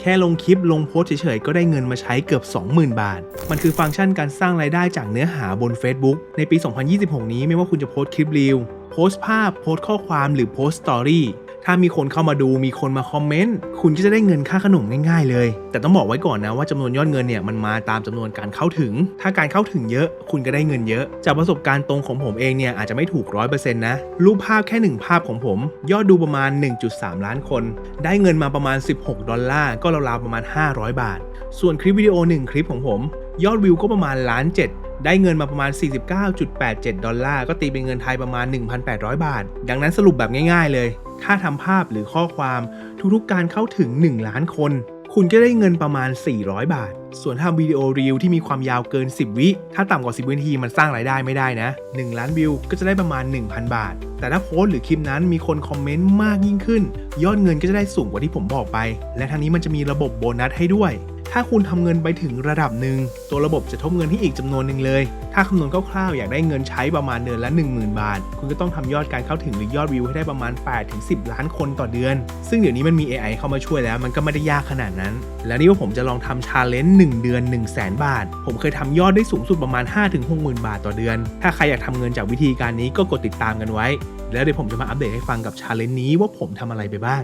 แค่ลงคลิปลงโพสเฉยๆ ก็ได้เงินมาใช้เกือบ 20,000 บาท มันคือฟังก์ชันการสร้างรายได้จากเนื้อหาบน Facebook ในปี 2026 นี้ไม่ว่าคุณจะโพสคลิปรีวโพสภาพ โพสข้อความหรือโพสสตอรี่ ถ้ามีคนเข้ามาดูมีคนมาคอมเมนต์คุณก็จะได้เงินค่าขนมง่ายๆเลย แต่ต้องบอกไว้ก่อนนะว่าจำนวนยอดเงินเนี่ยมันมาตามจำนวนการเข้าถึง ถ้าการเข้าถึงเยอะ คุณก็ได้เงินเยอะ จากประสบการณ์ตรงของผมเองเนี่ยอาจจะไม่ถูก100%นต์นะ รูปภาพแค่หนึ่งภาพของผม ยอดดูประมาณ 1.3 ล้านคน ได้เงินมาประมาณ 16 ดอลลาร์ก็ราวๆประมาณ 500 บาท ส่วนคลิปวิดีโอ 1 คลิปของผม ยอดวิวก็ประมาณล้านเจ็ด ได้เงินมาประมาณ 49.87 ดอลลาร์ ก็ตีเป็นเงินไทยประมาณ 1,800 บาท ดังนั้นสรุปแบบง่ายๆเลย ถ้าทำภาพหรือข้อความทุกๆการเข้าถึง 1 ล้านคน คุณจะได้เงินประมาณ 400 บาท ส่วนทำวิดีโอรีลที่มีความยาวเกิน 10 วิ ถ้าต่ำกว่า 10วินาทีมันสร้างรายได้ไม่ได้นะ 1 ล้านวิวก็จะได้ประมาณ 1,000 บาท แต่ถ้าโพสต์หรือคลิปนั้นมีคนคอมเมนต์มากยิ่งขึ้น ยอดเงินก็จะได้สูงกว่าที่ผมบอกไป และทางนี้มันจะมีระบบโบนัสให้ด้วย ถ้าคุณทำเงินไปถึงระดับหนึ่งตัวระบบจะทบเงินให้อีกจำนวนหนึ่งเลย ถ้าคำนวณคร่าวๆอยากได้เงินใช้ประมาณเดือนละ 10,000 บาท คุณก็ต้องทำยอดการเข้าถึงหรือยอดวิวให้ได้ประมาณ 8-10 ล้านคนต่อเดือน ซึ่งเดี๋ยวนี้มันมี AI เข้ามาช่วยแล้ว มันก็ไม่ได้ยากขนาดนั้น แล้วนี่ว่าผมจะลองทำชาเลนจ์1เดือน 1 0 0 0 0 0บาท ผมเคยทำยอดได้สูงสุดประมาณ 5-60,000 บาทต่อเดือน ถ้าใครอยากทำเงินจากวิธีการนี้ก็กดติดตามกันไว้ แล้วเดี๋ยวผมจะมาอัปเดตให้ฟังกับชาเลนจ์นี้ว่าผมทำอะไรไปบ้าง